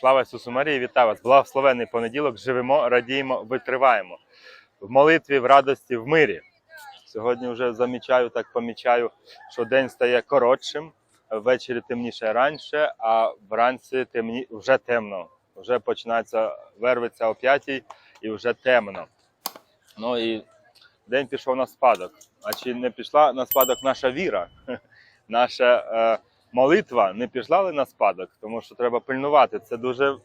Слава Ісусу Марії, вітаю вас! Благословенний понеділок. Живемо, радіємо, витриваємо. В молитві, в радості, в мирі. Сьогодні вже замічаю, так помічаю, що день стає коротшим, ввечері темніше раніше, а вранці темні... вже темно. Вже починається вервиться о п'ятій і вже темно. Ну і день пішов на спадок. А чи не пішла на спадок наша віра? Наша е, молитва не пішла ли на спадок, тому що треба пильнувати. Це дуже,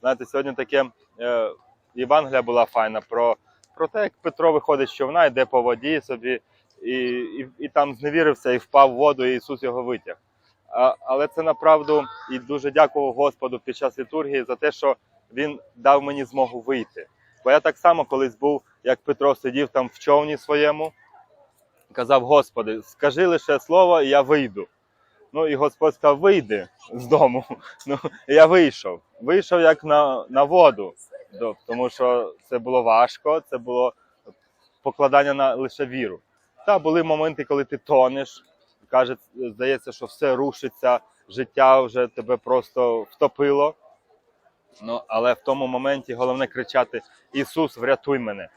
знаєте, сьогодні таке е, Євангелія була файна про, про те, як Петро виходить з човна, йде по воді собі, і, і, і там зневірився і впав в воду, і Ісус його витяг. А, але це направду і дуже дякував Господу під час літургії за те, що Він дав мені змогу вийти. Бо я так само колись був, як Петро сидів там в човні своєму, казав: Господи, скажи лише слово, і я вийду. Ну і Господь сказав, вийди з дому. Ну, я вийшов. Вийшов як на, на воду, тому що це було важко, це було покладання на лише віру. Та були моменти, коли ти тонеш, каже, здається, що все рушиться, життя вже тебе просто втопило. Ну, але в тому моменті головне кричати: Ісус, врятуй мене.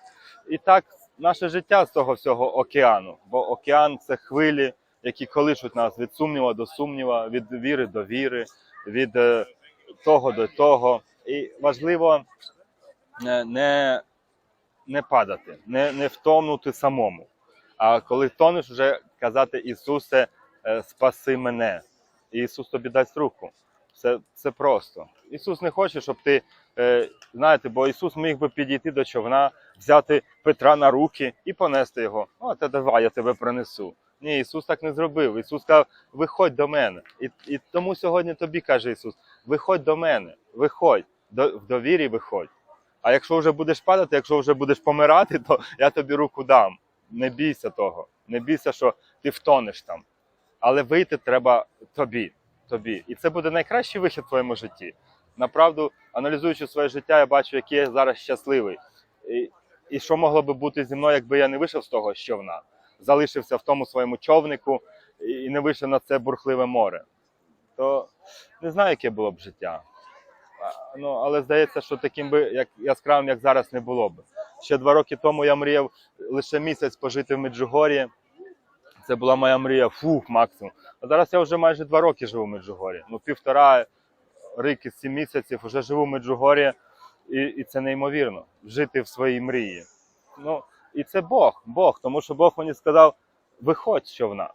І так наше життя з того всього океану, бо океан це хвилі, які колишуть нас від сумніва до сумніва, від віри до віри, від е, того до того. І важливо е, не, не падати, не, не втонути самому. А коли тонеш, вже казати Ісусе, е, спаси мене. І Ісус тобі дасть руку. Це, це просто. Ісус не хоче, щоб ти, знаєте, бо Ісус міг би підійти до човна, взяти Петра на руки і понести його. О, та давай, я тебе принесу. Ні, Ісус так не зробив. Ісус сказав, виходь до мене. І, і тому сьогодні тобі каже Ісус: виходь до мене, виходь, до, в довірі виходь. А якщо вже будеш падати, якщо вже будеш помирати, то я тобі руку дам. Не бійся того, не бійся, що ти втонеш там. Але вийти треба тобі. тобі. І це буде найкращий вихід в твоєму житті. Направду, аналізуючи своє життя, я бачу, який я зараз щасливий. І, і що могло би бути зі мною, якби я не вийшов з того човна, залишився в тому своєму човнику і не вийшов на це бурхливе море. То не знаю, яке було б життя. Ну, але здається, що таким би як яскравим, як зараз, не було б. Ще два роки тому я мріяв лише місяць пожити в Меджугор'ї. Це була моя мрія, фух, максимум. А зараз я вже майже два роки живу в Меджугор'ї. Ну, півтора рік і сім місяців вже живу в Меджугор'ї, і, і це неймовірно жити в своїй мрії. Ну, і це Бог, Бог, тому що Бог мені сказав: виходь з човна.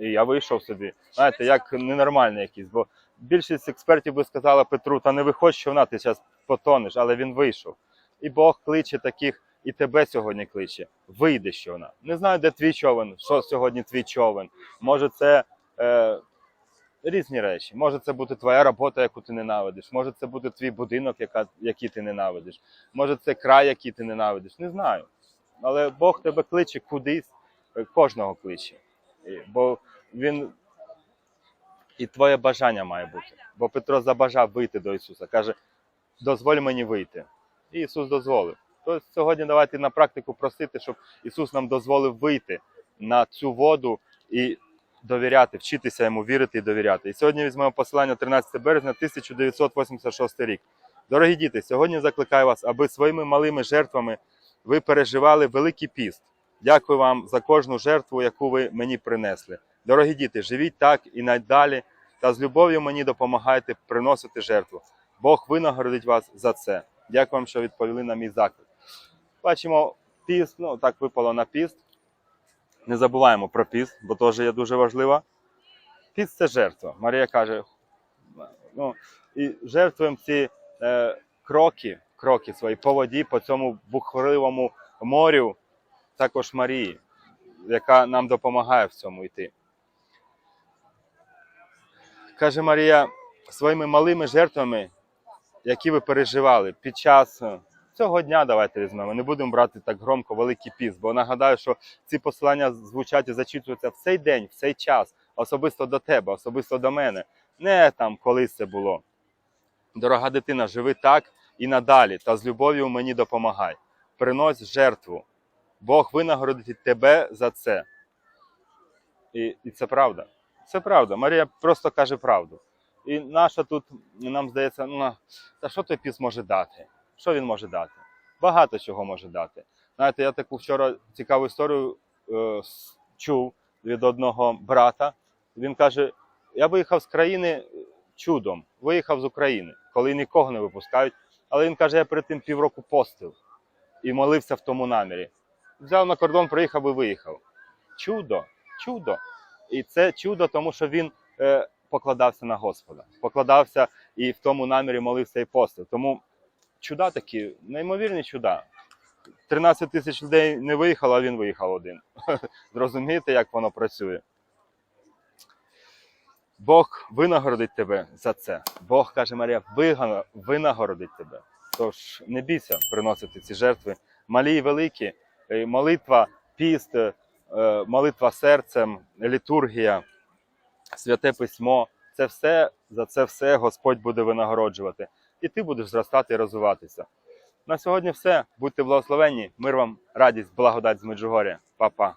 І я вийшов собі. Знаєте, як ненормальний якийсь, бо більшість експертів би сказала Петру, та не виходь з човна, ти зараз потонеш, але він вийшов. І Бог кличе таких, і тебе сьогодні кличе. Вийди з човна. Не знаю, де твій човен, що сьогодні твій човен. Може, це е, різні речі. Може, це бути твоя робота, яку ти ненавидиш. Може, це бути твій будинок, яка, який ти ненавидиш. Може, це край, який ти ненавидиш. Не знаю. Але Бог тебе кличе кудись, е, кожного кличе. Бо він і твоє бажання має бути. Бо Петро забажав вийти до Ісуса. Каже: дозволь мені вийти. І Ісус дозволив. Тобто сьогодні давайте на практику просити, щоб Ісус нам дозволив вийти на цю воду і довіряти, вчитися йому вірити і довіряти. І сьогодні візьмемо посилання 13 березня 1986 рік. Дорогі діти, сьогодні закликаю вас, аби своїми малими жертвами ви переживали великий піст. Дякую вам за кожну жертву, яку ви мені принесли. Дорогі діти, живіть так і надалі, та з любов'ю мені допомагайте приносити жертву. Бог винагородить вас за це. Дякую вам, що відповіли на мій заклик. Бачимо, піст, ну так випало на піст. Не забуваємо про піст, бо теж є дуже важливо. Піст це жертва. Марія каже: ну, і жертвуємо ці е, кроки, кроки свої по воді, по цьому бухливому морю, також Марії, яка нам допомагає в цьому йти. Каже Марія, своїми малими жертвами, які ви переживали під час е, цього дня, давайте візьмемо. Не будемо брати так громко великий піс, бо нагадаю, що ці посилання звучать і зачитуються в цей день, в цей час, особисто до тебе, особисто до мене. Не там колись це було. Дорога дитина, живи так і надалі, та з любов'ю мені допомагай. Принось жертву. Бог винагородить тебе за це. І, і це правда. Це правда. Марія просто каже правду. І наша тут, нам здається, ну, та що той піс може дати? Що він може дати? Багато чого може дати. Знаєте, я таку вчора цікаву історію е, чув від одного брата. Він каже: я виїхав з країни чудом, виїхав з України, коли нікого не випускають. Але він каже, я перед тим півроку постив і молився в тому намірі. Взяв на кордон, приїхав і виїхав. Чудо, чудо. І це чудо, тому що він е, покладався на Господа, покладався і в тому намірі молився і постив. Тому чуда такі, неймовірні чуда. 13 тисяч людей не виїхало, а він виїхав один. Зрозумієте, як воно працює? Бог винагородить тебе за це. Бог каже Марія, винагородить тебе. Тож не бійся приносити ці жертви, малі і великі. Е, Молитва, піст, е, молитва серцем, літургія, святе письмо. Це все за це все Господь буде винагороджувати. І ти будеш зростати і розвиватися. На сьогодні все. Будьте благословенні. Мир вам, радість, благодать з Меджугоря. Па-па.